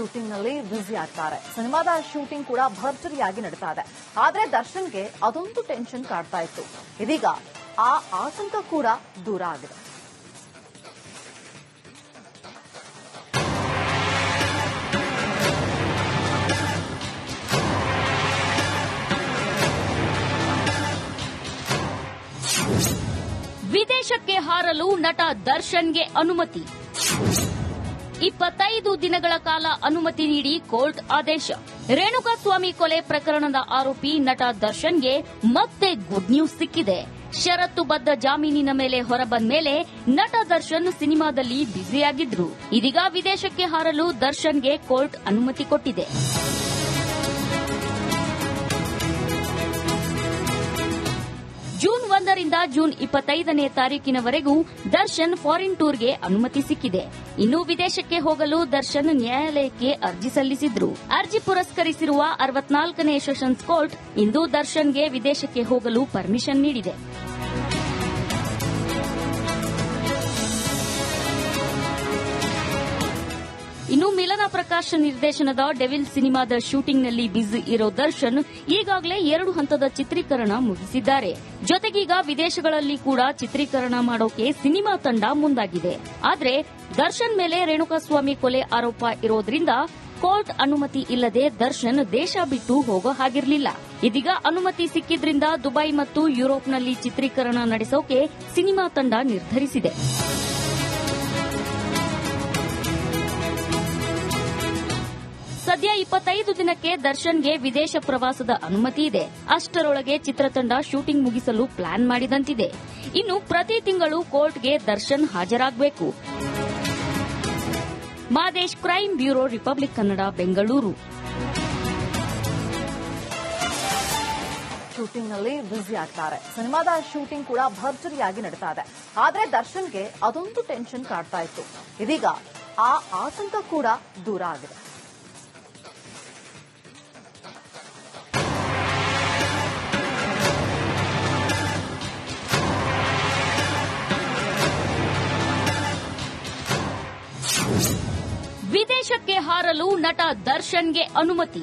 ಶೂಟಿಂಗ್ನಲ್ಲಿ busy ಆಗ್ತಾರೆ. ಸಿನಿಮಾದ shooting ಕೂಡ ಭರ್ಜರಿಯಾಗಿ ನಡೀತಾ ಇದೆ ಆದ್ರೆ ದರ್ಶನ್ಗೆ ಅದೊಂದು ಟೆನ್ಷನ್ ಕಾಡ್ತಾ ಇತ್ತು. ಇದೀಗ ಆ ಆತಂಕ ಕೂಡ ದೂರ ಆಗಿದೆ. ವಿದೇಶಕ್ಕೆ ಹಾರಲು ನಟ ದರ್ಶನ್ಗೆ ಅನುಮತಿ. ಇಪ್ಪತ್ತೈದು ದಿನಗಳ ಕಾಲ ಅನುಮತಿ ನೀಡಿ ಕೋರ್ಟ್ ಆದೇಶ. ರೇಣುಕಾಸ್ವಾಮಿ ಕೊಲೆ ಪ್ರಕರಣದ ಆರೋಪಿ ನಟ ದರ್ಶನ್ಗೆ ಮತ್ತೆ ಗುಡ್ ನ್ಯೂಸ್ ಸಿಕ್ಕಿದೆ. ಷರತ್ತುಬದ್ಧ ಜಾಮೀನಿನ ಮೇಲೆ ಹೊರಬಂದ ಮೇಲೆ ನಟ ದರ್ಶನ್ ಸಿನಿಮಾದಲ್ಲಿ ಬ್ಯುಸಿಯಾಗಿದ್ರು. ಇದೀಗ ವಿದೇಶಕ್ಕೆ ಹಾರಲು ದರ್ಶನ್ಗೆ ಕೋರ್ಟ್ ಅನುಮತಿ ಕೊಟ್ಟಿದೆ. ಜೂನ್ ಜೂನ್ ಇಪ್ಪತ್ತೈದನೇ ತಾರೀಕಿನವರೆಗೂ ದರ್ಶನ್ ಫಾರಿನ್ ಟೂರ್ಗೆ ಅನುಮತಿ ಸಿಕ್ಕಿದೆ. ಇನ್ನು ವಿದೇಶಕ್ಕೆ ಹೋಗಲು ದರ್ಶನ್ ನ್ಯಾಯಾಲಯಕ್ಕೆ ಅರ್ಜಿ ಸಲ್ಲಿಸಿದ್ರು. ಅರ್ಜಿ ಪುರಸ್ಕರಿಸಿರುವ ಅರವತ್ನಾಲ್ಕನೇ ಸೆಷನ್ಸ್ ಕೋರ್ಟ್ ಇಂದು ದರ್ಶನ್ಗೆ ವಿದೇಶಕ್ಕೆ ಹೋಗಲು ಪರ್ಮಿಷನ್ ನೀಡಿದೆ. ಇನ್ನು ಮಿಲನ ಪ್ರಕಾಶ್ ನಿರ್ದೇಶನದ ಡೆವಿಲ್ ಸಿನಿಮಾದ ಶೂಟಿಂಗ್ನಲ್ಲಿ ಬ್ಯುಸಿ ಇರೋ ದರ್ಶನ್ ಈಗಾಗಲೇ ಎರಡು ಹಂತದ ಚಿತ್ರೀಕರಣ ಮುಗಿಸಿದ್ದಾರೆ. ಜೊತೆಗೀಗ ವಿದೇಶಗಳಲ್ಲಿ ಕೂಡ ಚಿತ್ರೀಕರಣ ಮಾಡೋಕೆ ಸಿನಿಮಾ ತಂಡ ಮುಂದಾಗಿದೆ. ಆದರೆ ದರ್ಶನ್ ಮೇಲೆ ರೇಣುಕಾಸ್ವಾಮಿ ಕೊಲೆ ಆರೋಪ ಇರೋದ್ರಿಂದ ಕೋರ್ಟ್ ಅನುಮತಿ ಇಲ್ಲದೆ ದರ್ಶನ್ ದೇಶ ಬಿಟ್ಟು ಹೋಗೋ ಹಾಗಿರಲಿಲ್ಲ. ಇದೀಗ ಅನುಮತಿ ಸಿಕ್ಕಿದ್ರಿಂದ ದುಬೈ ಮತ್ತು ಯುರೋಪ್ನಲ್ಲಿ ಚಿತ್ರೀಕರಣ ನಡೆಸೋಕೆ ಸಿನಿಮಾ ತಂಡ ನಿರ್ಧರಿಸಿದೆ. ಸದ್ಯ ಇಪ್ಪತ್ತೈದು ದಿನಕ್ಕೆ ದರ್ಶನ್ಗೆ ವಿದೇಶ ಪ್ರವಾಸದ ಅನುಮತಿ ಇದೆ. ಅಷ್ಟರೊಳಗೆ ಚಿತ್ರತಂಡ ಶೂಟಿಂಗ್ ಮುಗಿಸಲು ಪ್ಲಾನ್ ಮಾಡಿದಂತಿದೆ. ಇನ್ನು ಪ್ರತಿ ತಿಂಗಳು ಕೋರ್ಟ್ಗೆ ದರ್ಶನ್ ಹಾಜರಾಗಬೇಕು. Madesh crime bureau Republic Kannada, Bengaluru. ಶೂಟಿಂಗ್ನಲ್ಲಿ busy ಆಗ್ತಾರೆ. ಸಿನಿಮಾದ ಶೂಟಿಂಗ್ ಕೂಡ ಭರ್ಜರಿಯಾಗಿ ನಡೀತಾ ಇದೆ ಆದ್ರೆ ದರ್ಶನ್ಗೆ ಅದೊಂದು ಟೆನ್ಷನ್ ಕಾಡ್ತಾ ಇತ್ತು. ಇದೀಗ ಆ ಆತಂಕ ಕೂಡ ದೂರ ಆಗಿದೆ. ಹಾರಲು ನಟ ದರ್ಶನ್ಗೆ ಅನುಮತಿ.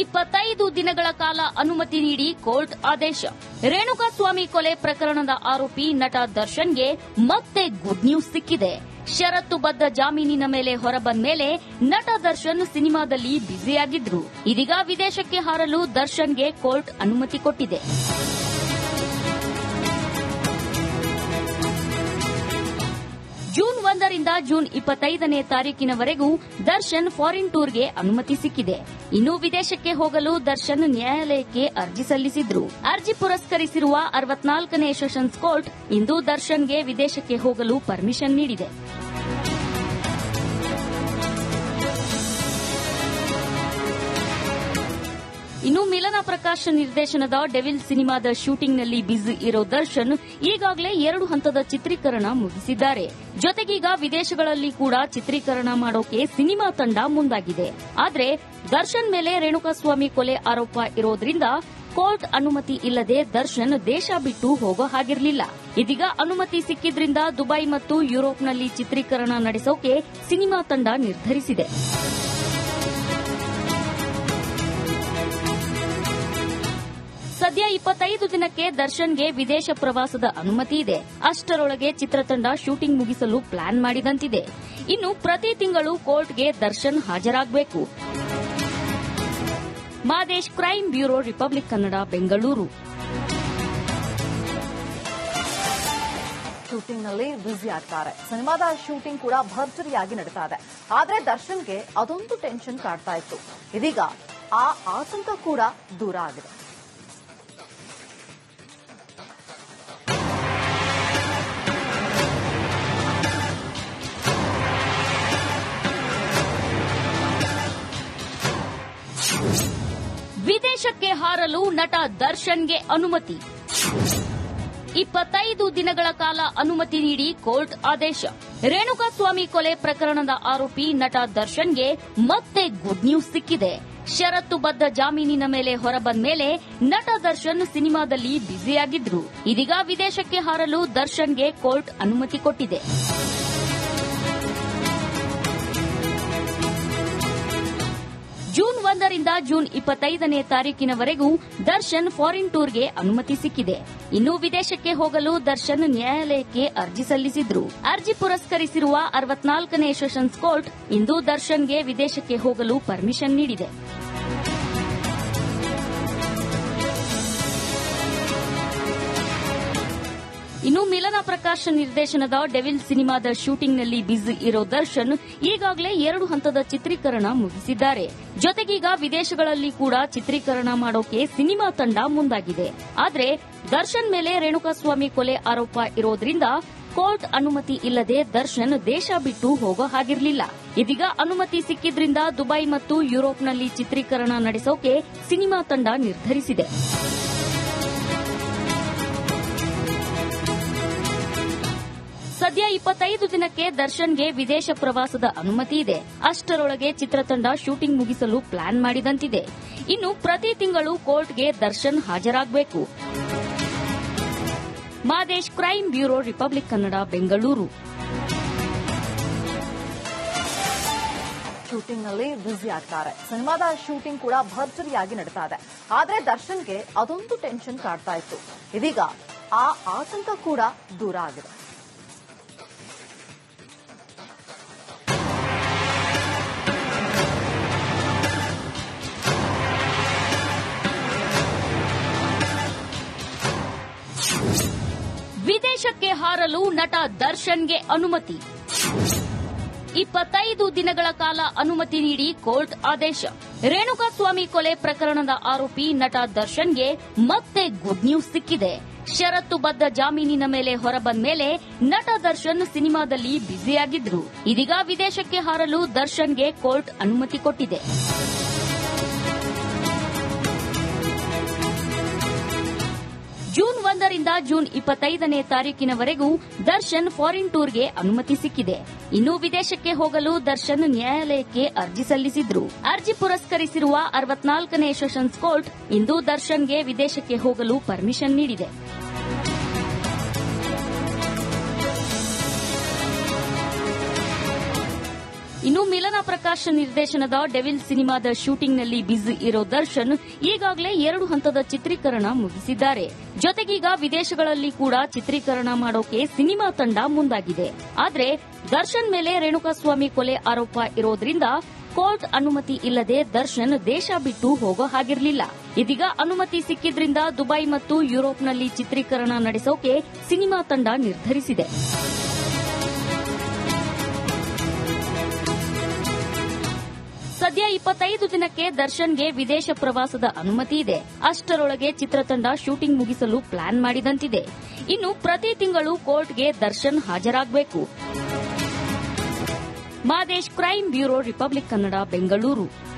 ಇಪ್ಪತ್ತೈದು ದಿನಗಳ ಕಾಲ ಅನುಮತಿ ನೀಡಿ ಕೋರ್ಟ್ ಆದೇಶ. ರೇಣುಕಾಸ್ವಾಮಿ ಕೊಲೆ ಪ್ರಕರಣದ ಆರೋಪಿ ನಟ ದರ್ಶನ್ಗೆ ಮತ್ತೆ ಗುಡ್ ನ್ಯೂಸ್ ಸಿಕ್ಕಿದೆ. ಷರತ್ತುಬದ್ಧ ಜಾಮೀನಿನ ಮೇಲೆ ಹೊರಬಂದ ಮೇಲೆ ನಟ ದರ್ಶನ್ ಸಿನಿಮಾದಲ್ಲಿ ಬ್ಯುಸಿಯಾಗಿದ್ರು. ಇದೀಗ ವಿದೇಶಕ್ಕೆ ಹಾರಲು ದರ್ಶನ್ಗೆ ಕೋರ್ಟ್ ಅನುಮತಿ ಕೊಟ್ಟಿದೆ. ಒಂದರಿಂದ ಜೂನ್ ಇಪ್ಪತ್ತೈದನೇ ತಾರೀಕಿನವರೆಗೂ ದರ್ಶನ್ ಫಾರಿನ್ ಟೂರ್ಗೆ ಅನುಮತಿ ಸಿಕ್ಕಿದೆ. ಇನ್ನು ವಿದೇಶಕ್ಕೆ ಹೋಗಲು ದರ್ಶನ್ ನ್ಯಾಯಾಲಯಕ್ಕೆ ಅರ್ಜಿ ಸಲ್ಲಿಸಿದ್ರು. ಅರ್ಜಿ ಪುರಸ್ಕರಿಸಿರುವ ಅರವತ್ನಾಲ್ಕನೇ ಸೆಷನ್ಸ್ ಕೋರ್ಟ್ ಇಂದು ದರ್ಶನ್ಗೆ ವಿದೇಶಕ್ಕೆ ಹೋಗಲು ಪರ್ಮಿಷನ್ ನೀಡಿದೆ. ಇನ್ನು ಮಿಲನ ಪ್ರಕಾಶ್ ನಿರ್ದೇಶನದ ಡೆವಿಲ್ ಸಿನಿಮಾದ ಶೂಟಿಂಗ್ನಲ್ಲಿ ಬ್ಯುಸಿ ಇರೋ ದರ್ಶನ್ ಈಗಾಗಲೇ ಎರಡು ಹಂತದ ಚಿತ್ರೀಕರಣ ಮುಗಿಸಿದ್ದಾರೆ. ಜೊತೆಗೀಗ ವಿದೇಶಗಳಲ್ಲಿ ಕೂಡ ಚಿತ್ರೀಕರಣ ಮಾಡೋಕೆ ಸಿನಿಮಾ ತಂಡ ಮುಂದಾಗಿದೆ. ಆದರೆ ದರ್ಶನ್ ಮೇಲೆ ರೇಣುಕಾಸ್ವಾಮಿ ಕೊಲೆ ಆರೋಪ ಇರೋದ್ರಿಂದ ಕೋರ್ಟ್ ಅನುಮತಿ ಇಲ್ಲದೆ ದರ್ಶನ್ ದೇಶ ಬಿಟ್ಟು ಹೋಗೋ ಹಾಗಿರಲಿಲ್ಲ. ಇದೀಗ ಅನುಮತಿ ಸಿಕ್ಕಿದ್ರಿಂದ ದುಬೈ ಮತ್ತು ಯುರೋಪ್ನಲ್ಲಿ ಚಿತ್ರೀಕರಣ ನಡೆಸೋಕೆ ಸಿನಿಮಾ ತಂಡ ನಿರ್ಧರಿಸಿದೆ. ಸದ್ಯ ಇಪ್ಪತ್ತೈದು ದಿನಕ್ಕೆ ದರ್ಶನ್ಗೆ ವಿದೇಶ ಪ್ರವಾಸದ ಅನುಮತಿ ಇದೆ. ಅಷ್ಟರೊಳಗೆ ಚಿತ್ರತಂಡ ಶೂಟಿಂಗ್ ಮುಗಿಸಲು ಪ್ಲಾನ್ ಮಾಡಿದಂತಿದೆ. ಇನ್ನು ಪ್ರತಿ ತಿಂಗಳು ಕೋರ್ಟ್ಗೆ ದರ್ಶನ್ ಹಾಜರಾಗಬೇಕು. Madesh, crime bureau, Republic Kannada, Bengaluru. ಶೂಟಿಂಗ್ನಲ್ಲಿ busy ಆಗ್ತಾರೆ. ಸಿನಿಮಾದ ಶೂಟಿಂಗ್ ಕೂಡ ಭರ್ಜರಿಯಾಗಿ ನಡೀತಾ ಇದೆ ಆದ್ರೆ ದರ್ಶನ್ಗೆ ಅದೊಂದು ಟೆನ್ಷನ್ ಕಾಡ್ತಾ ಇತ್ತು. ಇದೀಗ ಆ ಆತಂಕ ಕೂಡ ದೂರ ಆಗಿದೆ. ಹಾರಲು ನಟ ದರ್ಶನ್ಗೆ ಅನುಮತಿ. ಇಪ್ಪತ್ತೈದು ದಿನಗಳ ಕಾಲ ಅನುಮತಿ ನೀಡಿ ಕೋರ್ಟ್ ಆದೇಶ. ರೇಣುಕಾಸ್ವಾಮಿ ಕೊಲೆ ಪ್ರಕರಣದ ಆರೋಪಿ ನಟ ದರ್ಶನ್ಗೆ ಮತ್ತೆ ಗುಡ್ ನ್ಯೂಸ್ ಸಿಕ್ಕಿದೆ. ಷರತ್ತುಬದ್ಧ ಜಾಮೀನಿನ ಮೇಲೆ ಹೊರಬಂದ ಮೇಲೆ ನಟ ದರ್ಶನ್ ಸಿನಿಮಾದಲ್ಲಿ ಬ್ಯುಸಿಯಾಗಿದ್ರು. ಇದೀಗ ವಿದೇಶಕ್ಕೆ ಹಾರಲು ದರ್ಶನ್ಗೆ ಕೋರ್ಟ್ ಅನುಮತಿ ಕೊಟ್ಟಿದೆ. ಒಂದರಿಂದ ಜೂನ್ ಇಪ್ಪತ್ತೈದನೇ ತಾರೀಕಿನವರೆಗೂ ದರ್ಶನ್ ಫಾರಿನ್ ಟೂರ್ಗೆ ಅನುಮತಿ ಸಿಕ್ಕಿದೆ. ಇನ್ನು ವಿದೇಶಕ್ಕೆ ಹೋಗಲು ದರ್ಶನ್ ನ್ಯಾಯಾಲಯಕ್ಕೆ ಅರ್ಜಿ ಸಲ್ಲಿಸಿದ್ರು. ಅರ್ಜಿ ಪುರಸ್ಕರಿಸಿರುವ ಅರವತ್ನಾಲ್ಕನೇ ಸೆಷನ್ಸ್ ಕೋರ್ಟ್ ಇಂದು ದರ್ಶನ್ಗೆ ವಿದೇಶಕ್ಕೆ ಹೋಗಲು ಪರ್ಮಿಷನ್ ನೀಡಿದೆ. ಇನ್ನು ಮಿಲನ ಪ್ರಕಾಶ್ ನಿರ್ದೇಶನದ ಡೆವಿಲ್ ಸಿನಿಮಾದ ಶೂಟಿಂಗ್ನಲ್ಲಿ ಬ್ಯುಸಿ ಇರೋ ದರ್ಶನ್ ಈಗಾಗಲೇ ಎರಡು ಹಂತದ ಚಿತ್ರೀಕರಣ ಮುಗಿಸಿದ್ದಾರೆ. ಜೊತೆಗೀಗ ವಿದೇಶಗಳಲ್ಲಿ ಕೂಡ ಚಿತ್ರೀಕರಣ ಮಾಡೋಕೆ ಸಿನಿಮಾ ತಂಡ ಮುಂದಾಗಿದೆ. ಆದರೆ ದರ್ಶನ್ ಮೇಲೆ ರೇಣುಕಾಸ್ವಾಮಿ ಕೊಲೆ ಆರೋಪ ಇರೋದ್ರಿಂದ ಕೋರ್ಟ್ ಅನುಮತಿ ಇಲ್ಲದೆ ದರ್ಶನ್ ದೇಶ ಬಿಟ್ಟು ಹೋಗೋ ಹಾಗಿರಲಿಲ್ಲ. ಇದೀಗ ಅನುಮತಿ ಸಿಕ್ಕಿದ್ರಿಂದ ದುಬೈ ಮತ್ತು ಯುರೋಪ್ನಲ್ಲಿ ಚಿತ್ರೀಕರಣ ನಡೆಸೋಕೆ ಸಿನಿಮಾ ತಂಡ ನಿರ್ಧರಿಸಿದೆ. ಸದ್ಯ ಇಪ್ಪತ್ತೈದು ದಿನಕ್ಕೆ ದರ್ಶನ್ಗೆ ವಿದೇಶ ಪ್ರವಾಸದ ಅನುಮತಿ ಇದೆ. ಅಷ್ಟರೊಳಗೆ ಚಿತ್ರತಂಡ ಶೂಟಿಂಗ್ ಮುಗಿಸಲು ಪ್ಲಾನ್ ಮಾಡಿದಂತಿದೆ. ಇನ್ನು ಪ್ರತಿ ತಿಂಗಳು ಕೋರ್ಟ್ಗೆ ದರ್ಶನ್ ಹಾಜರಾಗಬೇಕು. Madesh crime bureau Republic Kannada, Bengaluru. ಶೂಟಿಂಗ್ನಲ್ಲಿ busy ಆಗ್ತಾರೆ. ಸಿನಿಮಾದ ಶೂಟಿಂಗ್ ಕೂಡ ಭರ್ಜರಿಯಾಗಿ ನಡೀತಾ ಇದೆ ಆದ್ರೆ ದರ್ಶನ್ಗೆ ಅದೊಂದು ಟೆನ್ಷನ್ ಕಾಡ್ತಾ ಇತ್ತು. ಇದೀಗ ಆ ಆತಂಕ ಕೂಡ ದೂರ ಆಗಿದೆ. ಹಾರಲು ನಟ ದರ್ಶನ್ಗೆ ಅನುಮತಿ. ಇಪ್ಪತ್ತೈದು ದಿನಗಳ ಕಾಲ ಅನುಮತಿ ನೀಡಿ ಕೋರ್ಟ್ ಆದೇಶ. ರೇಣುಕಾಸ್ವಾಮಿ ಕೊಲೆ ಪ್ರಕರಣದ ಆರೋಪಿ ನಟ ದರ್ಶನ್ಗೆ ಮತ್ತೆ ಗುಡ್ ನ್ಯೂಸ್ ಸಿಕ್ಕಿದೆ. ಷರತ್ತುಬದ್ಧ ಜಾಮೀನಿನ ಮೇಲೆ ಹೊರಬಂದ ಮೇಲೆ ನಟ ದರ್ಶನ್ ಸಿನಿಮಾದಲ್ಲಿ ಬ್ಯುಸಿಯಾಗಿದ್ರು. ಇದೀಗ ವಿದೇಶಕ್ಕೆ ಹಾರಲು ದರ್ಶನ್ಗೆ ಕೋರ್ಟ್ ಅನುಮತಿ ಕೊಟ್ಟಿದೆ. ಜೂನ್ ಜೂನ್ ಇಪ್ಪತ್ತೈದನೇ ತಾರೀಕಿನವರೆಗೂ ದರ್ಶನ್ ಫಾರಿನ್ ಟೂರ್ಗೆ ಅನುಮತಿ ಸಿಕ್ಕಿದೆ. ಇನ್ನು ವಿದೇಶಕ್ಕೆ ಹೋಗಲು ದರ್ಶನ್ ನ್ಯಾಯಾಲಯಕ್ಕೆ ಅರ್ಜಿ ಸಲ್ಲಿಸಿದ್ರು. ಅರ್ಜಿ ಪುರಸ್ಕರಿಸಿರುವ ಅರವತ್ನಾಲ್ಕನೇ ಸೆಷನ್ಸ್ ಕೋರ್ಟ್ ಇಂದು ದರ್ಶನ್ಗೆ ವಿದೇಶಕ್ಕೆ ಹೋಗಲು ಪರ್ಮಿಷನ್ ನೀಡಿದೆ. ಇನ್ನು ಮಿಲನ ಪ್ರಕಾಶ್ ನಿರ್ದೇಶನದ ಡೆವಿಲ್ ಸಿನಿಮಾದ ಶೂಟಿಂಗ್ನಲ್ಲಿ ಬ್ಯುಸಿ ಇರೋ ದರ್ಶನ್ ಈಗಾಗಲೇ ಎರಡು ಹಂತದ ಚಿತ್ರೀಕರಣ ಮುಗಿಸಿದ್ದಾರೆ. ಜೊತೆಗೀಗ ವಿದೇಶಗಳಲ್ಲಿ ಕೂಡ ಚಿತ್ರೀಕರಣ ಮಾಡೋಕೆ ಸಿನಿಮಾ ತಂಡ ಮುಂದಾಗಿದೆ. ಆದರೆ ದರ್ಶನ್ ಮೇಲೆ ರೇಣುಕಾಸ್ವಾಮಿ ಕೊಲೆ ಆರೋಪ ಇರೋದ್ರಿಂದ ಕೋರ್ಟ್ ಅನುಮತಿ ಇಲ್ಲದೆ ದರ್ಶನ್ ದೇಶ ಬಿಟ್ಟು ಹೋಗೋ ಹಾಗಿರಲಿಲ್ಲ. ಇದೀಗ ಅನುಮತಿ ಸಿಕ್ಕಿದ್ರಿಂದ ದುಬೈ ಮತ್ತು ಯುರೋಪ್ನಲ್ಲಿ ಚಿತ್ರೀಕರಣ ನಡೆಸೋಕೆ ಸಿನಿಮಾ ತಂಡ ನಿರ್ಧರಿಸಿದೆ. ಸದ್ಯ ಇಪ್ಪತ್ತೈದು ದಿನಕ್ಕೆ ದರ್ಶನ್ಗೆ ವಿದೇಶ ಪ್ರವಾಸದ ಅನುಮತಿ ಇದೆ. ಅಷ್ಟರೊಳಗೆ ಚಿತ್ರತಂಡ ಶೂಟಿಂಗ್ ಮುಗಿಸಲು ಪ್ಲಾನ್ ಮಾಡಿದಂತಿದೆ. ಇನ್ನು ಪ್ರತಿ ತಿಂಗಳು ಕೋರ್ಟ್ಗೆ ದರ್ಶನ್ ಹಾಜರಾಗಬೇಕು. Madesh, crime bureau, Republic Kannada, Bengaluru.